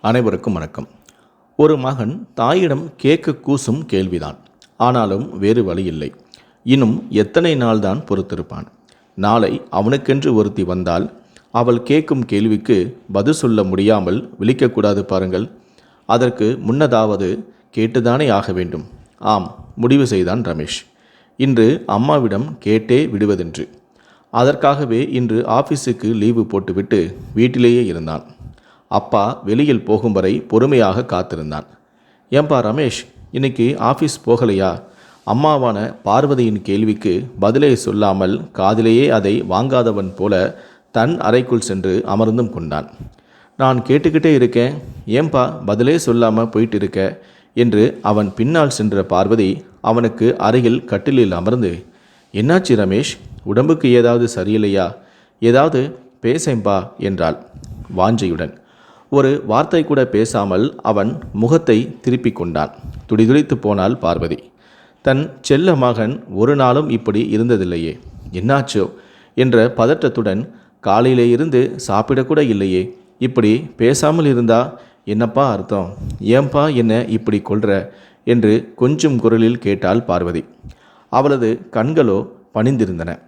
அனைவருக்கும் வணக்கம். ஒரு மகன் தாயிடம் கேட்க கூசும் கேள்விதான். ஆனாலும் வேறு வழி இல்லை. இன்னும் எத்தனை நாள்தான் பொறுத்திருப்பான்? நாளை அவனுக்கென்று ஒருத்தி வந்தால் அவள் கேட்கும் கேள்விக்கு பதில் சொல்ல முடியாமல் விழிக்கக்கூடாது பாருங்கள். அதற்கு முன்னதாவது கேட்டுதானே ஆக வேண்டும். ஆம் முடிவு செய்தான் ரமேஷ். இன்று அம்மாவிடம் கேட்டே விடுவதென்று. அதற்காகவே இன்று ஆஃபீஸுக்கு லீவு போட்டுவிட்டு வீட்டிலேயே இருந்தான். அப்பா வெளியில் போகும் வரை பொறுமையாக காத்திருந்தான். ஏன்பா ரமேஷ் இன்னைக்கு ஆஃபீஸ் போகலையா? அம்மாவான பார்வதியின் கேள்விக்கு பதிலே சொல்லாமல் காதிலேயே அதை வாங்காதவன் போல தன் அறைக்குள் சென்று அமர்ந்தும் கொண்டான். நான் கேட்டுக்கிட்டே இருக்கேன். ஏன்பா பதிலே சொல்லாமல் போயிட்டு இருக்க என்று அவன் பின்னால் சென்ற பார்வதி அவனுக்கு அருகில் கட்டிலில் அமர்ந்து என்னாச்சு ரமேஷ்? உடம்புக்கு ஏதாவது சரியில்லையா? ஏதாவது பேசேம்பா என்றாள் வாஞ்சையுடன். ஒரு வார்த்தை கூட பேசாமல் அவன் முகத்தை திருப்பிக் கொண்டான். துடிதுடித்து போனாள் பார்வதி. தன் செல்ல மகன் ஒரு நாளும் இப்படி இருந்ததில்லையே. என்னாச்சோ? என்ற பதற்றத்துடன் காலையிலே இருந்து சாப்பிடக்கூட இல்லையே. இப்படி பேசாமல் இருந்தா என்னப்பா அர்த்தம்? ஏன்பா என்ன இப்படி கொள்ற? என்று கொஞ்சம் குரலில் கேட்டாள் பார்வதி. அவளது கண்களோ பணிந்திருந்தன.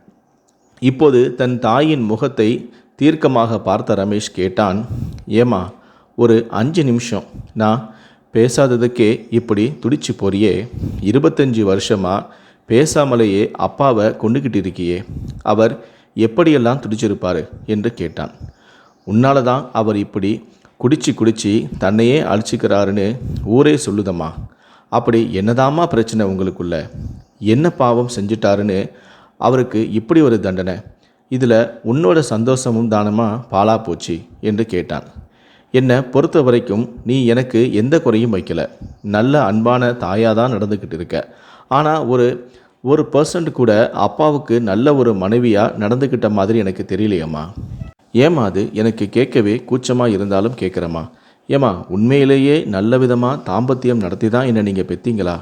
இப்போது தன் தாயின் முகத்தை தீர்க்கமாக பார்த்த ரமேஷ் கேட்டான் ஏமா ஒரு அஞ்சு நிமிஷம். நான் பேசாததுக்கே இப்படி துடிச்சு போறியே. இருபத்தஞ்சி வருஷமாக பேசாமலேயே அப்பாவை கொண்டுக்கிட்டு இருக்கியே. அவர் எப்படியெல்லாம் துடிச்சிருப்பார்? என்று கேட்டான். உன்னால தான் அவர் இப்படி குடிச்சு குடிச்சு தன்னையே அழிச்சிக்கிறாருன்னு ஊரே சொல்லுதம்மா. அப்படி என்னதாம்மா பிரச்சனை உங்களுக்குள்ள? என்ன பாவம் செஞ்சிட்டாருன்னு அவருக்கு இப்படி ஒரு தண்டனை. இதில் உன்னோட சந்தோஷமும் தானமாக பாலா போச்சு என்று கேட்டான். என்னை பொறுத்த வரைக்கும் நீ எனக்கு எந்த குறையும் வைக்கல. நல்ல அன்பான தாயாக தான் நடந்துக்கிட்டு இருக்க. ஆனால் ஒரு ஒரு பர்சன்ட் கூட அப்பாவுக்கு நல்ல ஒரு மனைவியாக நடந்துக்கிட்ட மாதிரி எனக்கு தெரியலையம்மா. ஏம்மா அது? எனக்கு கேட்கவே கூச்சமாக இருந்தாலும் கேட்குறேம்மா. ஏம்மா உண்மையிலேயே நல்ல விதமாக தாம்பத்தியம் நடத்தி தான் என்னை நீங்கள் பெத்தீங்களா?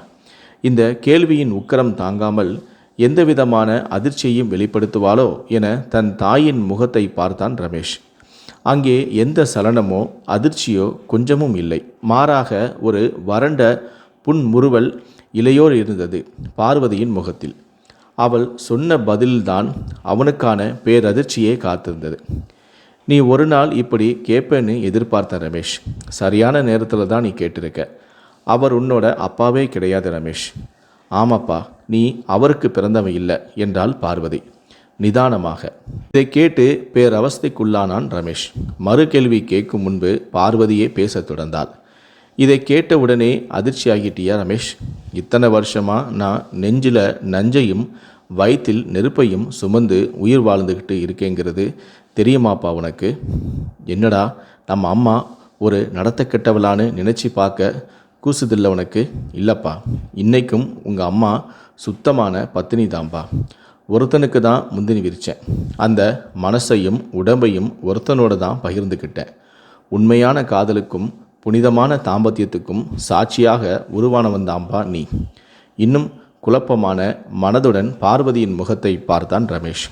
இந்த கேள்வியின் உக்கரம் தாங்காமல் எந்த விதமான அதிர்ச்சியையும் வெளிப்படுத்துவாளோ என தன் தாயின் முகத்தை பார்த்தான் ரமேஷ். அங்கே எந்த சலனமோ அதிர்ச்சியோ கொஞ்சமும் இல்லை. மாறாக ஒரு வறண்ட புன்முறுவல் இலையோர் இருந்தது பார்வதியின் முகத்தில். அவள் சொன்ன பதில்தான் அவனுக்கான பேரதிர்ச்சியே காத்திருந்தது. நீ ஒரு நாள் இப்படி கேட்பேன்னு எதிர்பார்த்த ரமேஷ். சரியான நேரத்தில் தான் நீ கேட்டிருக்க. அவர் உன்னோட அப்பாவே கிடையாது ரமேஷ். ஆமாப்பா நீ அவருக்கு பிறந்தவன் இல்லை என்றாள் பார்வதி. நிதானமாக இதை கேட்டு பேரவஸ்தைக்குள்ளானான் ரமேஷ். மறு கேள்வி கேட்கும் முன்பு பார்வதியே பேசத் தொடர்ந்தாள். இதை கேட்ட உடனே அதிர்ச்சியாகிட்டியா ரமேஷ்? இத்தனை வருஷமா நான் நெஞ்சில் நஞ்சையும் வயிற்றில் நெருப்பையும் சுமந்து உயிர் வாழ்ந்துக்கிட்டு இருக்கேங்கிறது தெரியுமாப்பா உனக்கு? என்னடா நம்ம அம்மா ஒரு நடத்த கெட்டவளான்னு நினச்சி பார்க்க கூசுதில்ல உனக்கு? இல்லைப்பா. இன்றைக்கும் உங்கள் அம்மா சுத்தமான பத்தினி தான்பா. ஒருத்தனுக்கு தான் முந்தினி விரித்தேன் அந்த மனசையும் உடம்பையும் ஒருத்தனோட தான் பகிர்ந்துக்கிட்டேன் உண்மையான காதலுக்கும் புனிதமான தாம்பத்தியத்துக்கும் சாட்சியாக உருவானவன் தான்பா நீ. இன்னும் குழப்பமான மனதுடன் பார்வதியின் முகத்தை பார்த்தான் ரமேஷ்.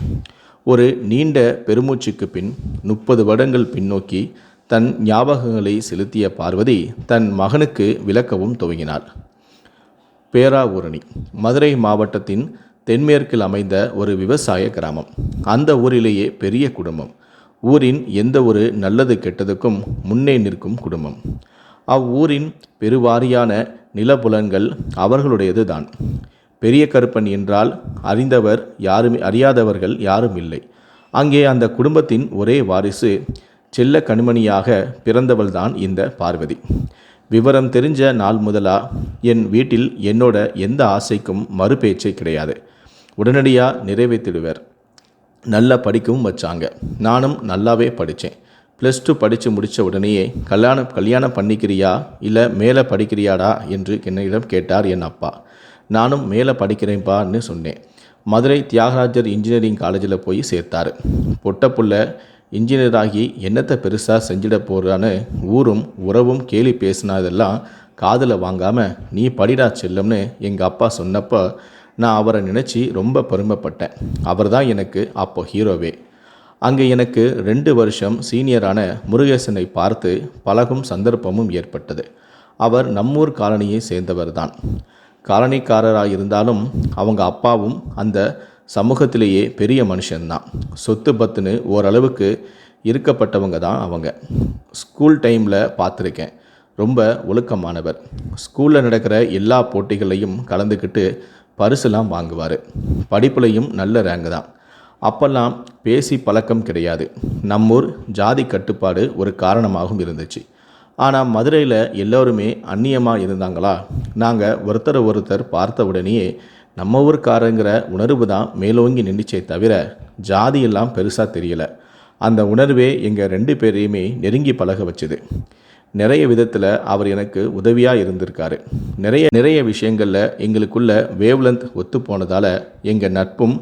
ஒரு நீண்ட பெருமூச்சுக்கு பின் முப்பது வருடங்கள் பின்னோக்கி தன் ஞாபகங்களை செலுத்திய பார்வதி தன் மகனுக்கு விளக்கவும் துவங்கினாள். பேராவூரணி மதுரை மாவட்டத்தின் தென்மேற்கில் அமைந்த ஒரு விவசாய கிராமம். அந்த ஊரிலேயே பெரிய குடும்பம். ஊரின் எந்த ஒரு நல்லது கெட்டதுக்கும் முன்னே நிற்கும் குடும்பம். அவ்வூரின் பெருவாரியான நிலப்புலன்கள் அவர்களுடையது தான் பெரிய கருப்பன் என்றால் அறிந்தவர் யாருமே அறியாதவர்கள் யாரும் இல்லை. அங்கே அந்த குடும்பத்தின் ஒரே வாரிசு செல்ல கண்மணியாக பிறந்தவள்தான் இந்த பார்வதி. விவரம் தெரிஞ்ச நாள் முதலா என் வீட்டில் என்னோட எந்த ஆசைக்கும் மறுபேச்சே கிடையாது. உடனடியாக நிறைவேற்றிடுவர். நல்லா படிக்கவும் வச்சாங்க. நானும் நல்லாவே படித்தேன். ப்ளஸ் டூ படித்து முடித்த உடனேயே கல்யாணம் கல்யாணம் பண்ணிக்கிறியா? இல்லை மேலே படிக்கிறியாடா? என்று என்னிடம் கேட்டார் என் அப்பா. நானும் மேலே படிக்கிறேன்ப்பான்னு சொன்னேன். மதுரை தியாகராஜர் இன்ஜினியரிங் காலேஜில் போய் சேர்த்தார். பொட்டப்புள்ள இன்ஜினியர் ஆகி என்னத்தை பெருசாக செஞ்சிட போகிறான்னு ஊரும் உறவும் கேலி பேசினதெல்லாம் காதில் வாங்காமல் நீ படிடா செல்லம்னு எங்கள் அப்பா சொன்னப்போ நான் அவரை நினச்சி ரொம்ப பெருமைப்பட்டேன். அவர் தான் எனக்கு அப்போ ஹீரோவே. அங்கே எனக்கு ரெண்டு வருஷம் சீனியரான முருகேசனை பார்த்து பழகும் சந்தர்ப்பமும் ஏற்பட்டது. அவர் நம்மூர் காலனியை சேர்ந்தவர்தான். காலனிக்காரராக இருந்தாலும் அவங்க அப்பாவும் அந்த சமூகத்திலேயே பெரிய மனுஷன்தான். சொத்து பத்துன்னு ஓரளவுக்கு இருக்கப்பட்டவங்க தான் அவங்க. ஸ்கூல் டைமில் பார்த்துருக்கேன். ரொம்ப ஒழுக்கமானவர். ஸ்கூலில் நடக்கிற எல்லா போட்டிகளையும் கலந்துக்கிட்டு பரிசுலாம் வாங்குவார். படிப்புலையும் நல்ல ரேங்க் தான். அப்போல்லாம் பேசி பழக்கம் கிடையாது. நம்மூர் ஜாதி கட்டுப்பாடு ஒரு காரணமாகவும் இருந்துச்சு. ஆனால் மதுரையில் எல்லோருமே அந்நியமாக இருந்தாங்களா? நாங்கள் ஒருத்தர் ஒருத்தர் பார்த்த உடனேயே நம்ம ஊருக்காரங்கிற உணர்வு தான் மேலோங்கி நின்றுச்சே தவிர ஜாதியெல்லாம் பெருசாக தெரியல. அந்த உணர்வே எங்கள் ரெண்டு பேரையுமே நெருங்கி பழக வச்சுது. நிறைய விதத்தில் அவர் எனக்கு உதவியாக இருந்திருக்காரு. நிறைய நிறைய விஷயங்களில் எங்களுக்குள்ள வேவ்லெந்த் ஒத்து போனதால் எங்கள் நட்பும்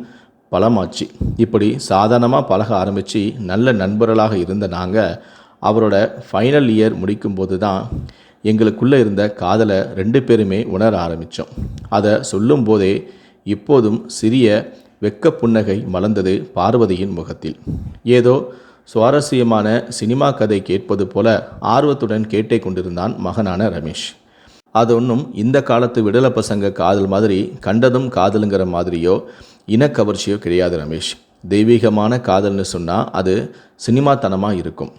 பலமாச்சு. இப்படி சாதாரணமாக பழக ஆரம்பித்து நல்ல நண்பர்களாக இருந்த நாங்கள் அவரோட ஃபைனல் இயர் முடிக்கும்போது தான் எங்களுக்குள்ளே இருந்த காதலை ரெண்டு பேருமே உணர ஆரம்பித்தோம் அதை சொல்லும்போதே இப்போதும் சிறிய வெக்க புன்னகை மலர்ந்தது பார்வதியின் முகத்தில். ஏதோ சுவாரஸ்யமான சினிமா கதை கேட்பது போல ஆர்வத்துடன் கேட்டே கொண்டிருந்தான் மகனான ரமேஷ். அது ஒன்றும் இந்த காலத்து விடலை பசங்க காதல் மாதிரி கண்டதும் காதலுங்கிற மாதிரியோ இனக்கவர்ச்சியோ கிடையாது ரமேஷ். தெய்வீகமான காதல்னு சொன்னால் அது சினிமாத்தனமாக இருக்கும்.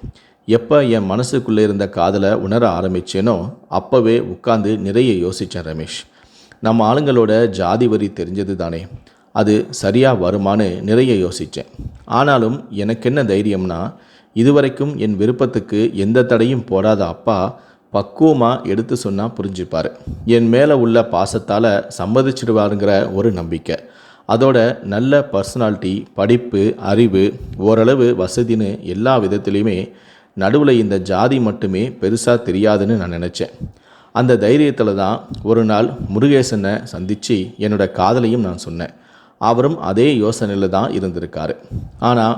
எப்போ என் மனசுக்குள்ளே இருந்த காதலை உணர ஆரம்பிச்சேனோ அப்போவே உட்காந்து நிறைய யோசித்தேன் ரமேஷ். நம்ம ஆளுங்களோட ஜாதி வரி தெரிஞ்சது தானே. அது சரியாக வருமானு நிறைய யோசித்தேன் ஆனாலும் எனக்கு என்ன தைரியம்னா இதுவரைக்கும் என் விருப்பத்துக்கு எந்த தடையும் போடாத அப்பா பக்குவமாக எடுத்து சொன்னால் புரிஞ்சுப்பார். என் மேலே உள்ள பாசத்தால் சம்மதிச்சிடுவாருங்கிற ஒரு நம்பிக்கை. அதோட நல்ல பர்சனாலிட்டி படிப்பு அறிவு ஓரளவு வசதின்னு எல்லா விதத்துலேயுமே நடுவில் இந்த ஜாதி மட்டுமே பெருசாக தெரியாதுன்னு நான் நினச்சேன். அந்த தைரியத்தில் தான் ஒரு நாள் முருகேசனை சந்தித்து என்னோட காதலையும் நான் சொன்னேன். அவரும் அதே யோசனையில் தான் இருந்திருக்காரு. ஆனால்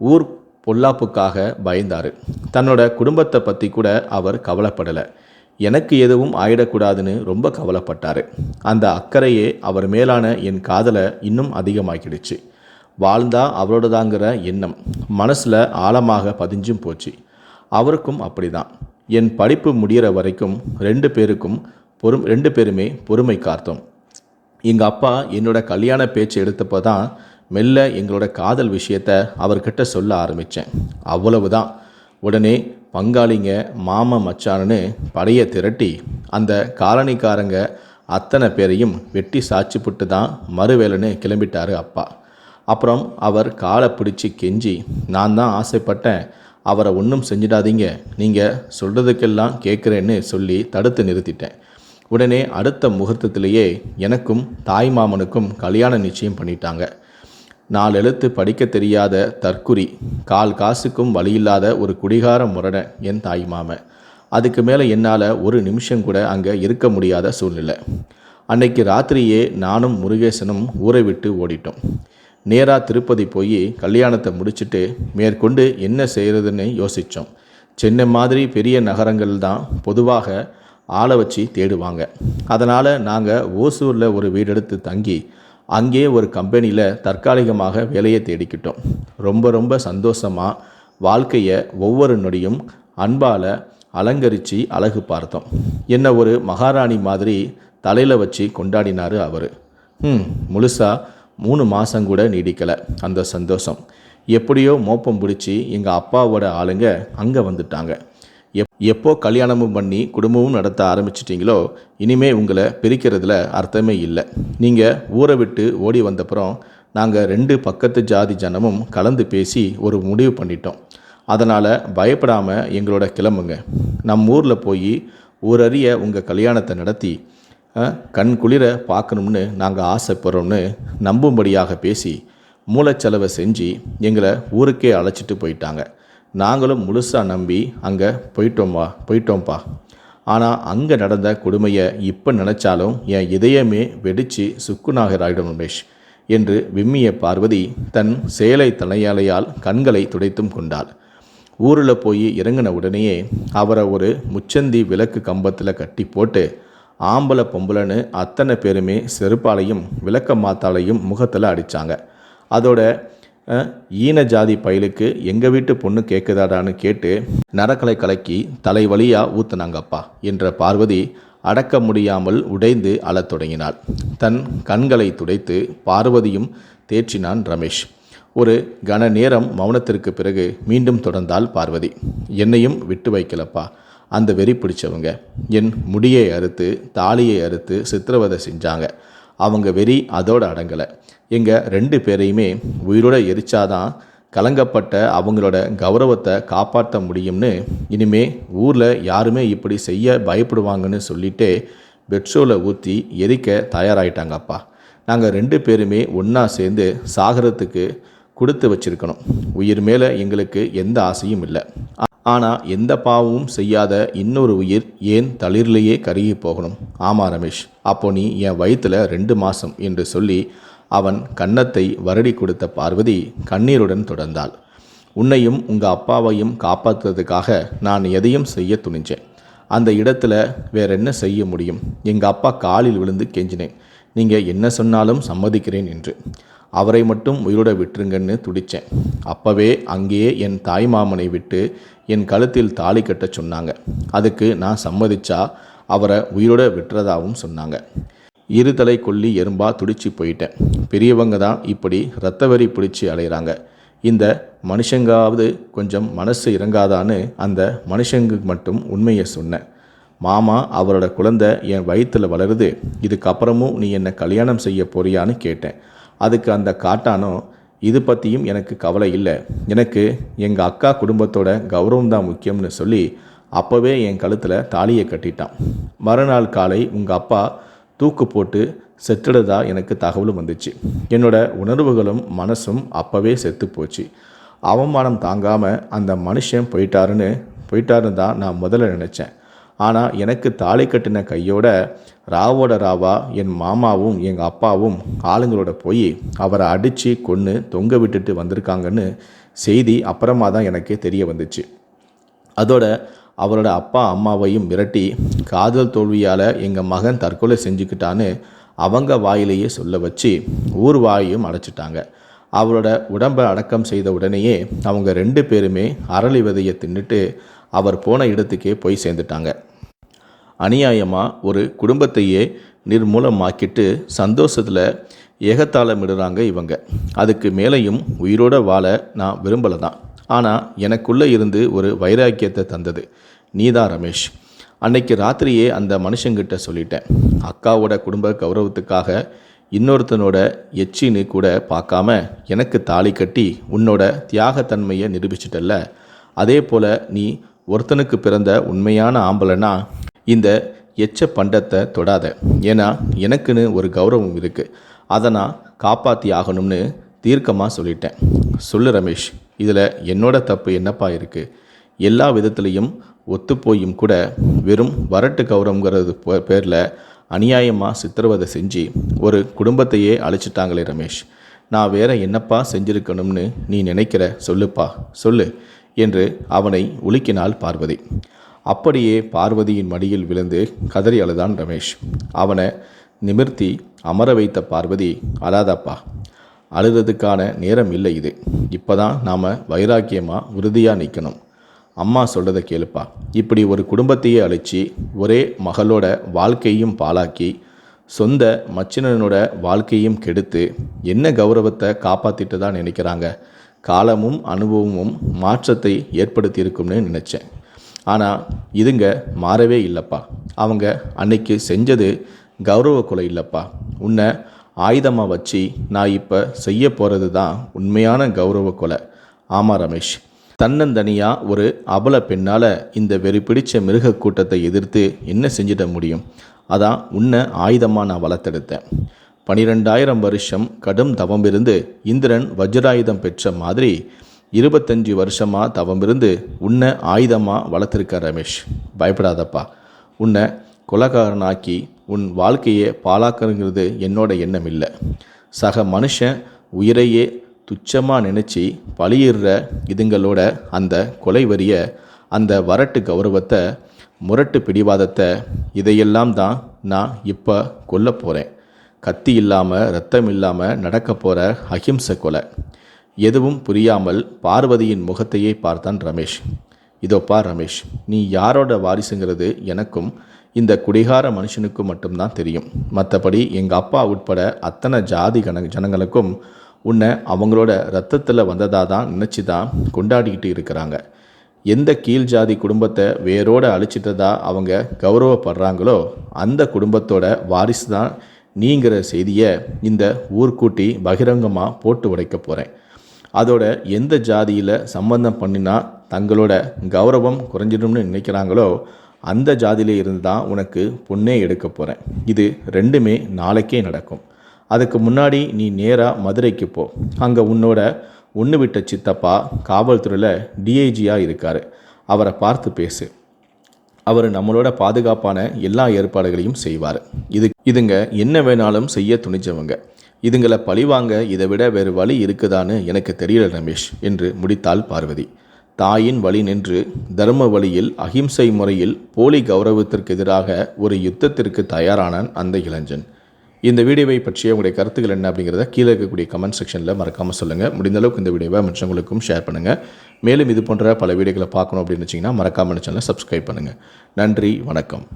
ஊர் பொல்லாப்புக்காக பயந்தார். தன்னோட குடும்பத்தை பற்றி கூட அவர் கவலைப்படலை. எனக்கு எதுவும் ஆயிடக்கூடாதுன்னு ரொம்ப கவலைப்பட்டார். அந்த அக்கறையே அவர் மேலான என் காதலை இன்னும் அதிகமாக்கிடுச்சு. வாழ்ந்தா அவரோடதாங்கிற எண்ணம் மனசில் ஆழமாக பதிஞ்சும் போச்சு. அவருக்கும் அப்படிதான். என் படிப்பு முடிகிற வரைக்கும் ரெண்டு பேருக்கும் பொறும் ரெண்டு பேருமே பொறுமை காத்தோம் எங்கள் அப்பா என்னோட கல்யாண பேச்சு எடுத்தப்போ தான் மெல்ல எங்களோட காதல் விஷயத்த அவர்கிட்ட சொல்ல ஆரம்பித்தேன் அவ்வளவுதான். உடனே பங்காளிங்க மாமா மச்சானன்னு படையை திரட்டி அந்த காலனிக்காரங்க அத்தனை பேரையும் வெட்டி சாட்சிப்புட்டு தான் மறுவேலைன்னு கிளம்பிட்டாரு அப்பா. அப்புறம் அவர் காலை பிடிச்சி கெஞ்சி நான் தான் ஆசைப்பட்டேன். அவரை ஒன்றும் செஞ்சிடாதீங்க. நீங்கள் சொல்கிறதுக்கெல்லாம் கேட்குறேன்னு சொல்லி தடுத்து நிறுத்திட்டேன். உடனே அடுத்த முகூர்த்தத்திலேயே எனக்கும் தாய் மாமனுக்கும் கல்யாண நிச்சயம் பண்ணிட்டாங்க. நாலு எழுத்து படிக்க தெரியாத தற்குறி கால் காசுக்கும் வழியில்லாத ஒரு குடிகார முரட என் தாய் மாமன் அதுக்கு மேலே என்னால் ஒரு நிமிஷம் கூட அங்கே இருக்க முடியாத சூழ்நிலை. அன்னைக்கு ராத்திரியே நானும் முருகேசனும் ஊரை விட்டு ஓடிட்டோம். நேராக திருப்பதி போய் கல்யாணத்தை முடிச்சுட்டு மேற்கொண்டு என்ன செய்கிறதுன்னு யோசித்தோம் சென்னை மாதிரி பெரிய நகரங்கள் தான் பொதுவாக ஆளை வச்சு தேடுவாங்க. அதனால் நாங்கள் ஓசூரில் ஒரு வீடெடுத்து தங்கி அங்கேயே ஒரு கம்பெனியில் தற்காலிகமாக வேலையை தேடிக்கிட்டோம். ரொம்ப ரொம்ப சந்தோஷமாக வாழ்க்கையை ஒவ்வொரு நொடியும் அன்பால் அலங்கரித்து அழகு பார்த்தோம். என்ன ஒரு மகாராணி மாதிரி தலையில் வச்சு கொண்டாடினார் அவர். ம் முழுசாக மூணு மாதம் கூட நீடிக்கலை. அந்த சந்தோஷம். எப்படியோ மோப்பம் பிடிச்சி எங்கள் அப்பாவோட ஆளுங்க அங்கே வந்துட்டாங்க. எப் எப்போ கல்யாணமும் பண்ணி குடும்பமும் நடத்த ஆரம்பிச்சிட்டிங்களோ இனிமே உங்களை பிரிக்கிறதுல அர்த்தமே இல்லை. நீங்கள் ஊரை விட்டு ஓடி வந்தப்புறம் நாங்கள் ரெண்டு பக்கத்து ஜாதி ஜனமும் கலந்து பேசி ஒரு முடிவு பண்ணிட்டோம். அதனால் பயப்படாமல் எங்களோட கிளம்புங்க. நம்ம ஊரில் போய் ஊரறிய உங்கள் கல்யாணத்தை நடத்தி கண் குளிர பார்க்கணும்னு நாங்கள் ஆசைப்படுறோம்னு நம்பும்படியாக பேசி மூளைச்செலவை செஞ்சு எங்களை ஊருக்கே அழைச்சிட்டு போயிட்டாங்க. நாங்களும் முழுசாக நம்பி அங்கே போயிட்டோம்பா போயிட்டோம்ப்பா. ஆனால் அங்கே நடந்த கொடுமையை இப்போ நினச்சாலும் என் இதயமே வெடித்து சுக்குநாகராயிடும் ரமேஷ் என்று விம்மிய பார்வதி தன் சேலை தலையாலையால் கண்களை துடைத்தும் கொண்டாள். ஊரில் போய் இறங்கின உடனேயே அவரை ஒரு முச்சந்தி விளக்கு கம்பத்தில் கட்டி போட்டு ஆம்பளை பொம்பளைன்னு அத்தனை பேருமே செருப்பாலையும் விளக்க மாத்தாலையும் முகத்தில் அடித்தாங்க அதோட ஈன ஜாதி பயலுக்கு எங்கள் வீட்டு பொண்ணு கேட்குதாடான்னு கேட்டு நரக்கலை கலக்கி தலை வழியாக ஊத்துனாங்கப்பா என்ற பார்வதி அடக்க முடியாமல் உடைந்து அழத் தொடங்கினாள். தன் கண்களை துடைத்து பார்வதியும் தேற்றினான் ரமேஷ். ஒரு கன நேரம் மௌனத்திற்கு பிறகு மீண்டும் தொடர்ந்தாள் பார்வதி. என்னையும் விட்டு வைக்கலப்பா. அந்த வெறி பிடிச்சவங்க. என் முடியை அறுத்து தாலியை அறுத்து சித்திரவதை செஞ்சாங்க. அவங்க வெறி அதோடு அடங்கலை. எங்கள் ரெண்டு பேரையுமே உயிரோட எரிச்சாதான் கலங்கப்பட்ட அவங்களோட கௌரவத்தை காப்பாற்ற முடியும்னு இனிமே ஊரில் யாருமே இப்படி செய்ய பயப்படுவாங்கன்னு சொல்லிட்டு பெட்ரோலை ஊற்றி எரிக்க தயாராகிட்டாங்கப்பா நாங்கள் ரெண்டு பேருமே ஒன்றா சேர்ந்து சாகரத்துக்கு கொடுத்து வச்சிருக்கணும். உயிர் மேலே எங்களுக்கு எந்த ஆசையும் இல்லை. ஆனால் எந்த பாவமும் செய்யாத இன்னொரு உயிர் ஏன் தளிர்லேயே கருகி போகணும்? ஆமாம் ரமேஷ். அப்போ நீ என் வயிற்றில் ரெண்டு மாதம் என்று சொல்லி அவன் கன்னத்தை வருடி கொடுத்த பார்வதி கண்ணீருடன் தொடர்ந்தாள். உன்னையும் உங்கள் அப்பாவையும் காப்பாற்றுறதுக்காக நான் எதையும் செய்ய துணிஞ்சேன். அந்த இடத்துல வேற என்ன செய்ய முடியும்? எங்கள் அப்பா காலில் விழுந்து கெஞ்சினேன். நீங்கள் என்ன சொன்னாலும் சம்மதிக்கிறேன் என்று. அவரை மட்டும் உயிரோட விட்டுருங்கன்னு துடித்தேன் அப்போவே அங்கேயே என் தாய் மாமனை விட்டு என் கழுத்தில் தாலி கட்ட சொன்னாங்க. அதுக்கு நான் சம்மதிச்சா அவரை உயிரோட விட்டுறதாகவும் சொன்னாங்க. இருதலை கொல்லி எறும்பா துடிச்சு போயிட்டேன். பெரியவங்க தான் இப்படி ரத்த வரி பிடிச்சி அலைகிறாங்க இந்த மனுஷங்காவது கொஞ்சம் மனசு இறங்காதான்னு அந்த மனுஷங்கு மட்டும் உண்மையை சொன்னேன். மாமா அவரோட குழந்தை என் வயிற்றில் வளருது. இதுக்கப்புறமும் நீ என்னை கல்யாணம் செய்ய போறியான்னு கேட்டேன். அதுக்கு அந்த காட்டானோ இது பற்றியும் எனக்கு கவலை இல்லை. எனக்கு எங்கள் அக்கா குடும்பத்தோட கௌரவம் தான் முக்கியம்னு சொல்லி அப்போவே என் கழுத்தில் தாலியை கட்டிட்டான். மறுநாள் காலை உங்கள் அப்பா தூக்கு போட்டு செத்துடுதா எனக்கு தகவலும் வந்துச்சு. என்னோட உணர்வுகளும் மனசும் அப்போவே செத்து போச்சு. அவமானம் தாங்காமல் அந்த மனுஷன் போயிட்டாருன்னு போயிட்டாருன்னு தான் நான் முதல்ல நினச்சேன். ஆனால் எனக்கு தாலி கட்டின கையோட ராவோட ராவா என் மாமாவும் எங்கள் அப்பாவும் ஆளுங்களோட போய் அவரை அடித்து கொன்று தொங்க விட்டுட்டு வந்திருக்காங்கன்னு செய்தி அப்புறமா தான் எனக்கு தெரிய வந்துச்சு. அதோட அவரோட அப்பா அம்மாவையும் மிரட்டி காதல் தோல்வியால் எங்கள் மகன் தற்கொலை செஞ்சுக்கிட்டான்னு அவங்க வாயிலேயே சொல்ல வச்சு ஊர் வாயையும் அடைச்சிட்டாங்க. அவரோட உடம்பை அடக்கம் செய்த உடனேயே அவங்க ரெண்டு பேருமே அரளி விதையை தின்னுட்டு அவர் போன இடத்துக்கே போய் சேர்ந்துட்டாங்க. அநியாயமாக ஒரு குடும்பத்தையே நிர்மூலமாக்கிட்டு சந்தோஷத்தில் ஏகத்தாளமிடுறாங்க இவங்க. அதுக்கு மேலேயும் உயிரோட வாழ நான் விரும்பலை தான் ஆனால் எனக்குள்ளே இருந்து ஒரு வைராக்கியத்தை தந்தது. நீதான் ரமேஷ். அன்னைக்கு ராத்திரியே அந்த மனுஷங்கிட்ட சொல்லிட்டேன். அக்காவோட குடும்ப கௌரவத்துக்காக இன்னொருத்தனோட எச்சின்னு கூட பார்க்காம எனக்கு தாலி கட்டி உன்னோட தியாகத்தன்மையை நிரூபிச்சிட்டல்ல. அதே போல் நீ ஒருத்தனுக்கு பிறந்த உண்மையான ஆம்பளைனா இந்த எச்ச பண்டத்தை தொடாத. ஏன்னா எனக்குன்னு ஒரு கௌரவம் இருக்குது அதை நான் காப்பாற்றி ஆகணும்னு தீர்க்கமாக சொல்லிட்டேன். சொல்லு ரமேஷ் இதில் என்னோட தப்பு என்னப்பா இருக்குது எல்லா விதத்துலேயும் ஒத்துப்போயும் கூட வெறும் வரட்டு கௌரவங்கிறது பேரில் அநியாயமாக சித்திரவதை செஞ்சு ஒரு குடும்பத்தையே அழிச்சிட்டாங்களே ரமேஷ். நான் வேற என்னப்பா செஞ்சுருக்கணும்னு நீ நினைக்கிற? சொல்லுப்பா. சொல்லு. என்று அவனை உலுக்கினாள் பார்வதி. அப்படியே பார்வதியின் மடியில் விழுந்து கதறி அழுதான் ரமேஷ். அவனை நிமிர்த்தி அமர வைத்த பார்வதி அழாதப்பா அழுததுக்கான நேரம் இல்லை இது. இப்போதான் நாம் வைராக்கியமாக உறுதியாக நிற்கணும் அம்மா சொல்கிறத கேளுப்பா. இப்படி ஒரு குடும்பத்தையே அழிச்சு ஒரே மகளோட வாழ்க்கையும் பாழாக்கி சொந்த மச்சினனோட வாழ்க்கையும் கெடுத்து என்ன கௌரவத்தை காப்பாற்றிட்டு தான் நினைக்கிறாங்க? காலமும் அனுபவமும் மாற்றத்தை ஏற்படுத்தியிருக்கும்னு நினச்சேன். ஆனால் இதுங்க மாறவே இல்லைப்பா. அவங்க அன்னைக்கு செஞ்சது கௌரவ கொலை இல்லைப்பா. உன்னை ஆயுதமாக வச்சு நான் இப்போ செய்ய போகிறது தான் உண்மையான கௌரவ கொலை. ஆமாம் ரமேஷ். தன்னந்தனியாக ஒரு அபல பெண்ணால் இந்த வெறி பிடிச்ச மிருக கூட்டத்தை எதிர்த்து என்ன செஞ்சிட முடியும்? அதான் உன்னை ஆயுதமாக நான் வளர்த்தெடுத்தேன். பனிரெண்டாயிரம் வருஷம் கடும் தவமிருந்து இந்திரன் வஜ்ராயுதம் பெற்ற மாதிரி இருபத்தஞ்சி வருஷமாக தவமிருந்து உன்னை ஆயுதமாக வளர்த்துருக்க ரமேஷ். பயப்படாதப்பா. உன்னை கொலகாரனாக்கி உன் வாழ்க்கையை பாலாக்கணுங்கிறது என்னோட எண்ணம் இல்லை. சக மனுஷன் உயிரையே துச்சமாக நினச்சி பழியிடுற இதுங்களோட அந்த கொலை வரிய அந்த வரட்டு கௌரவத்தை முரட்டு பிடிவாதத்தை இதையெல்லாம் தான் நான் இப்போ கொல்ல போகிறேன் கத்தி இல்லாமல் ரத்தம் இல்லாமல் நடக்க போகிற அஹிம்சை கொலை. எதுவும் புரியாமல் பார்வதியின் முகத்தையே பார்த்தான் ரமேஷ். இதோ பார் ரமேஷ் நீ யாரோட வாரிசுங்கிறது எனக்கும் இந்த குடிகார மனுஷனுக்கும் மட்டும்தான் தெரியும். மற்றபடி எங்கள் அப்பா உட்பட அத்தனை ஜாதி கண ஜனங்களுக்கும் உன்னை அவங்களோட ரத்தத்தில் வந்ததாக தான் நினச்சி தான் கொண்டாடிக்கிட்டு இருக்கிறாங்க. எந்த கீழ் ஜாதி குடும்பத்தை வேரோடு அழிச்சிட்டதா அவங்க கௌரவப்படுறாங்களோ அந்த குடும்பத்தோட வாரிசு தான் நீங்கிற செய்தியை இந்த ஊர்க்கூட்டி பகிரங்கமாக போட்டு உடைக்க போகிறேன் அதோட எந்த ஜாதியில் சம்பந்தம் பண்ணினா தங்களோட கௌரவம் குறைஞ்சிடும்னு நினைக்கிறாங்களோ அந்த ஜாதியிலே இருந்து தான் உனக்கு பொண்ணே எடுக்க போகிறேன் இது ரெண்டுமே நாளைக்கே நடக்கும். அதுக்கு முன்னாடி நீ நேராக மதுரைக்கு போ. அங்கே உன்னோட ஒன்று விட்ட சித்தப்பா காவல்துறையில் டிஐஜியாக இருக்கார். அவரை பார்த்து பேசு. அவர் நம்மளோட பாதுகாப்பான எல்லா ஏற்பாடுகளையும் செய்வார். இது இதுங்க என்ன வேணாலும் செய்ய துணிஞ்சவங்க. இதுங்களை பழிவாங்க இதை விட வேறு வழி இருக்குதான்னு எனக்கு தெரியல ரமேஷ் என்று முடித்தாள் பார்வதி. தாயின் வழி நின்று தர்ம வழியில் அகிம்சை முறையில் போலி கௌரவத்திற்கு எதிராக ஒரு யுத்தத்திற்கு தயாரானான் அந்த இளைஞன். இந்த வீடியோவை பற்றிய உங்களுடைய கருத்துக்கள் என்ன அப்படிங்கிறத கீழே இருக்கக்கூடிய கமெண்ட் செக்ஷனில் மறக்காமல் சொல்லுங்கள் முடிந்தளவுக்கு இந்த வீடியோவை மற்றவங்களுக்கும் ஷேர் பண்ணுங்கள் மேலும் இது போன்ற பல வீடியோக்களை பார்க்கணும் அப்படின்னு வச்சிங்கன்னா மறக்காமல் சேனலை சப்ஸ்கிரைப் பண்ணுங்கள் நன்றி வணக்கம்.